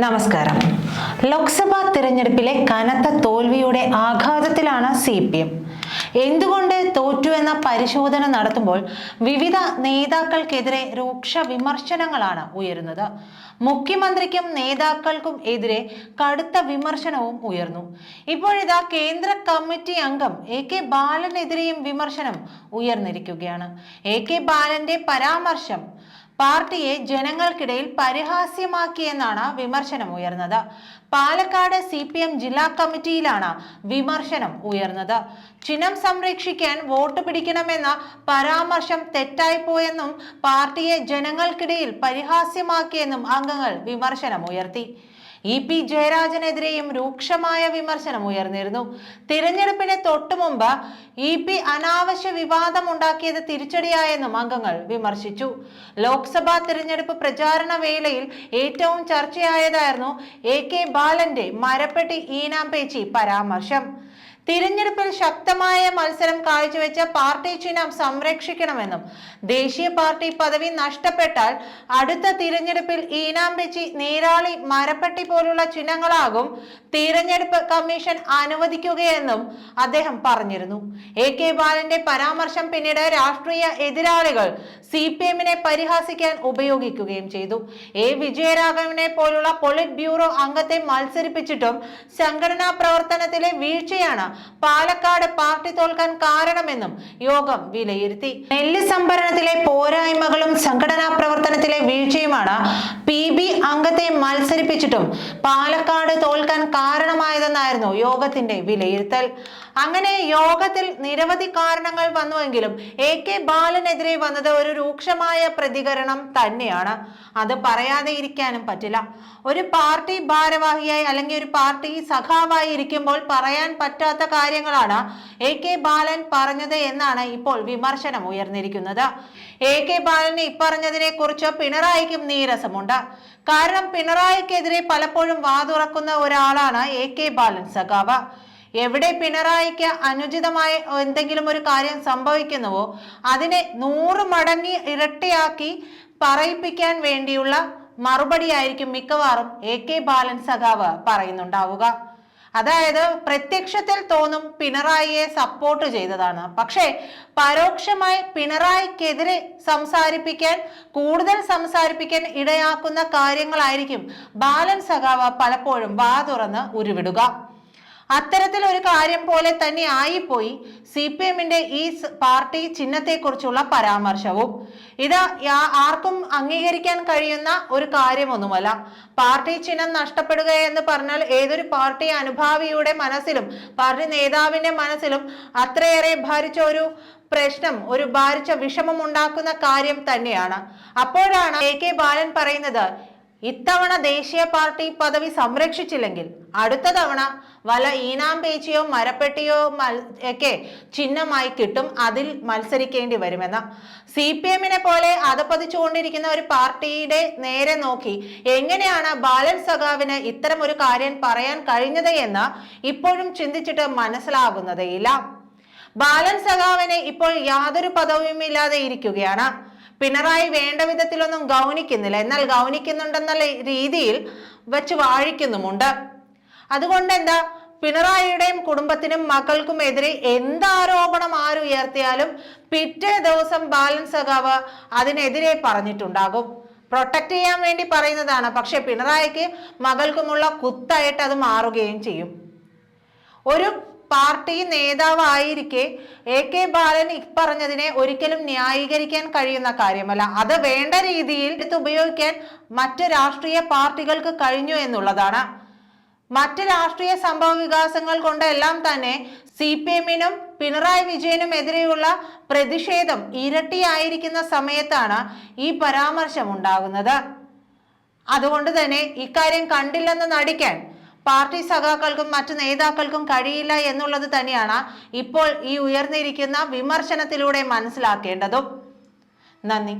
നമസ്കാരം. ലോക്സഭാ തിരഞ്ഞെടുപ്പിലെ കനത്ത തോൽവിയുടെ ആഘാതത്തിലാണ് സി പി എം എന്തുകൊണ്ട് തോറ്റു എന്ന പരിശോധന നടത്തുമ്പോൾ വിവിധ നേതാക്കൾക്കെതിരെ രൂക്ഷ വിമർശനങ്ങളാണ് ഉയരുന്നത്. മുഖ്യമന്ത്രിക്കും നേതാക്കൾക്കും എതിരെ കടുത്ത വിമർശനവും ഉയർന്നു. ഇപ്പോഴിതാ കേന്ദ്ര കമ്മിറ്റി അംഗം എ കെ ബാലനെതിരെയും വിമർശനം ഉയർന്നിരിക്കുകയാണ്. എ കെ ബാലന്റെ പരാമർശം പാർട്ടിയെ ജനങ്ങൾക്കിടയിൽ പരിഹാസ്യമാക്കിയെന്നാണ് വിമർശനം ഉയർന്നത്. പാലക്കാട് സി പി എം ജില്ലാ കമ്മിറ്റിയിലാണ് വിമർശനം ഉയർന്നത്. ചിഹ്നം സംരക്ഷിക്കാൻ വോട്ട് പിടിക്കണമെന്ന പരാമർശം തെറ്റായിപ്പോയെന്നും പാർട്ടിയെ ജനങ്ങൾക്കിടയിൽ പരിഹാസ്യമാക്കിയെന്നും അംഗങ്ങൾ വിമർശനം ഉയർത്തി. ഇ പി ജയരാജനെതിരെയും രൂക്ഷമായ വിമർശനം ഉയർന്നിരുന്നു. തിരഞ്ഞെടുപ്പിന് തൊട്ടു മുമ്പ് ഇ പി അനാവശ്യ വിവാദമുണ്ടാക്കിയത് തിരിച്ചടിയായെന്നും അംഗങ്ങൾ വിമർശിച്ചു. ലോക്സഭാ തിരഞ്ഞെടുപ്പ് പ്രചാരണ വേളയിൽ ഏറ്റവും ചർച്ചയായതായിരുന്നു എ കെ ബാലന്റെ മരപ്പെട്ടി ഈനാം പേച്ചി പരാമർശം. തിരഞ്ഞെടുപ്പിൽ ശക്തമായ മത്സരം കാഴ്ചവെച്ച പാർട്ടി ചിഹ്നം സംരക്ഷിക്കണമെന്നും ദേശീയ പാർട്ടി പദവി നഷ്ടപ്പെട്ടാൽ അടുത്ത തിരഞ്ഞെടുപ്പിൽ ഈനാമ്പെച്ചി നീരാളി മരപ്പട്ടി പോലുള്ള ചിഹ്നങ്ങളാകും തിരഞ്ഞെടുപ്പ് കമ്മീഷൻ അനുവദിക്കുകയെന്നും അദ്ദേഹം പറഞ്ഞിരുന്നു. എ കെ ബാലന്റെ പരാമർശം പിന്നീട് രാഷ്ട്രീയ എതിരാളികൾ സി പി എമ്മിനെ പരിഹാസിക്കാൻ ഉപയോഗിക്കുകയും ചെയ്തു. എ വിജയരാഘവനെ പോലുള്ള പൊളിറ്റ് ബ്യൂറോ അംഗത്തെ മത്സരിപ്പിച്ചിട്ടും സംഘടനാ പ്രവർത്തനത്തിലെ വീഴ്ചയാണ് പാലക്കാട് പാർട്ടി തോൽക്കാൻ കാരണമെന്നും യോഗം വിലയിരുത്തി. നെല്ല് സംഭരണത്തിലെ പോരായ്മകളും സംഘടനാ പ്രവർത്തനത്തിലെ വീഴ്ചയുമാണ് പി ബി അംഗത്തെ മത്സരിപ്പിച്ചിട്ടും പാലക്കാട് കാരണമായതെന്നായിരുന്നു യോഗത്തിന്റെ വിലയിരുത്തൽ. അങ്ങനെ യോഗത്തിൽ നിരവധി കാരണങ്ങൾ വന്നുവെങ്കിലും എ കെ ബാലനെതിരെ വന്നത് ഒരു രൂക്ഷമായ പ്രതികരണം തന്നെയാണ്. അത് പറയാതെ ഇരിക്കാനും പറ്റില്ല. ഒരു പാർട്ടി ഭാരവാഹിയായി അല്ലെങ്കിൽ ഒരു പാർട്ടി സഖാവായി ഇരിക്കുമ്പോൾ പറയാൻ പറ്റാത്ത കാര്യങ്ങളാണ് എ കെ ബാലൻ പറഞ്ഞത് എന്നാണ് ഇപ്പോൾ വിമർശനം ഉയർന്നിരിക്കുന്നത്. എ കെ ബാലന് ഇപ്പറഞ്ഞതിനെ കുറിച്ച് പിണറായിക്കും നീരസമുണ്ട്. കാരണം പിണറായിക്കെതിരെ പലപ്പോഴും വാതുറക്കുന്ന ഒരാളാണ് എ കെ ബാലൻ സഖാവ്. എവിടെ പിണറായിക്ക് അനുചിതമായ എന്തെങ്കിലും ഒരു കാര്യം സംഭവിക്കുന്നുവോ അതിനെ നൂറ് മടങ്ങി ഇരട്ടിയാക്കി പറയിപ്പിക്കാൻ വേണ്ടിയുള്ള മറുപടിയായിരിക്കും മിക്കവാറും എ കെ ബാലൻ സഖാവ് പറയുന്നുണ്ടാവുക. അതായത് പ്രത്യക്ഷത്തിൽ തോന്നും പിണറായിയെ സപ്പോർട്ട് ചെയ്തതാണ്. പക്ഷേ പരോക്ഷമായി പിണറായിക്കെതിരെ സംസാരിപ്പിക്കാൻ കൂടുതൽ സംസാരിപ്പിക്കാൻ ഇടയാക്കുന്ന കാര്യങ്ങളായിരിക്കും ബാലൻ സഖാവ പലപ്പോഴും വാ തുറന്ന് ഉരുവിടുക. അത്തരത്തിൽ ഒരു കാര്യം പോലെ തന്നെ ആയിപ്പോയി. സി പി എമ്മിന്റെ ഈ പാർട്ടി ചിഹ്നത്തെക്കുറിച്ചുള്ള പരാമർശവും. ഇത് ആർക്കും അംഗീകരിക്കാൻ കഴിയുന്ന ഒരു കാര്യമൊന്നുമല്ല. പാർട്ടി ചിഹ്നം നഷ്ടപ്പെടുക എന്ന് പറഞ്ഞാൽ ഏതൊരു പാർട്ടി അനുഭാവിയുടെ മനസ്സിലും പാർട്ടി നേതാവിന്റെ മനസ്സിലും അത്രയേറെ ഭാരിച്ച ഒരു പ്രശ്നം ഒരു ഭാരിച്ച വിഷമം ഉണ്ടാക്കുന്ന കാര്യം തന്നെയാണ്. അപ്പോഴാണ് എ കെ ബാലൻ പറയുന്നത് ഇത്തവണ ദേശീയ പാർട്ടി പദവി സംരക്ഷിച്ചില്ലെങ്കിൽ അടുത്ത തവണ വല ഈനാം പേച്ചിയോ മരപ്പെട്ടിയോ ഒക്കെ ചിഹ്നമായി കിട്ടും അതിൽ മത്സരിക്കേണ്ടി വരുമെന്ന്. സി പി എമ്മിനെ പോലെ അതപ്പതിച്ചുകൊണ്ടിരിക്കുന്ന ഒരു പാർട്ടിയുടെ നേരെ നോക്കി എങ്ങനെയാണ് ബാലൻ സഖാവിന് ഇത്തരം ഒരു കാര്യം പറയാൻ കഴിഞ്ഞത് എന്ന് ഇപ്പോഴും ചിന്തിച്ചിട്ട് മനസ്സിലാകുന്നതേയില്ല ബാലൻ സഖാവിന് ഇപ്പോൾ യാതൊരു പദവിയുമില്ലാതെ ഇരിക്കുകയാണ്. പിണറായി വേണ്ട വിധത്തിലൊന്നും ഗൗനിക്കുന്നില്ല. എന്നാൽ ഗൗനിക്കുന്നുണ്ടെന്നുള്ള രീതിയിൽ വെച്ച് വാഴിക്കുന്നുമുണ്ട്. അതുകൊണ്ട് എന്താ പിണറായിയുടെയും കുടുംബത്തിനും മക്കൾക്കും എതിരെ എന്താരോപണം ആരുയർത്തിയാലും പിറ്റേ ദിവസം ബാലൻ സഖാവ് അതിനെതിരെ പറഞ്ഞിട്ടുണ്ടാകും. പ്രൊട്ടക്ട് ചെയ്യാൻ വേണ്ടി പറയുന്നതാണ്. പക്ഷെ പിണറായിക്ക് മകൾക്കുമുള്ള കുത്തായിട്ട് അത് മാറുകയും ചെയ്യും. ഒരു പാർട്ടി നേതാവായിരിക്കെ എ കെ ബാലൻ ഇപ്പറഞ്ഞതിനെ ഒരിക്കലും ന്യായീകരിക്കാൻ കഴിയുന്ന കാര്യമല്ല. അത് വേണ്ട രീതിയിൽ ഇത് ഉപയോഗിക്കാൻ മറ്റ് രാഷ്ട്രീയ പാർട്ടികൾക്ക് കഴിഞ്ഞു എന്നുള്ളതാണ്. മറ്റ് രാഷ്ട്രീയ സംഭവ വികാസങ്ങൾ കൊണ്ടെല്ലാം തന്നെ സി പി എമ്മിനും പിണറായി വിജയനും എതിരെയുള്ള പ്രതിഷേധം ഇരട്ടിയായിരിക്കുന്ന സമയത്താണ് ഈ പരാമർശം ഉണ്ടാകുന്നത്. അതുകൊണ്ട് തന്നെ ഇക്കാര്യം കണ്ടില്ലെന്ന് നടിക്കാൻ പാർട്ടി സഖാക്കൾക്കും മറ്റു നേതാക്കൾക്കും കഴിയില്ല എന്നുള്ളത് തന്നെയാണ് ഇപ്പോൾ ഈ ഉയർന്നിരിക്കുന്ന വിമർശനത്തിലൂടെ മനസ്സിലാക്കേണ്ടതും. നന്ദി.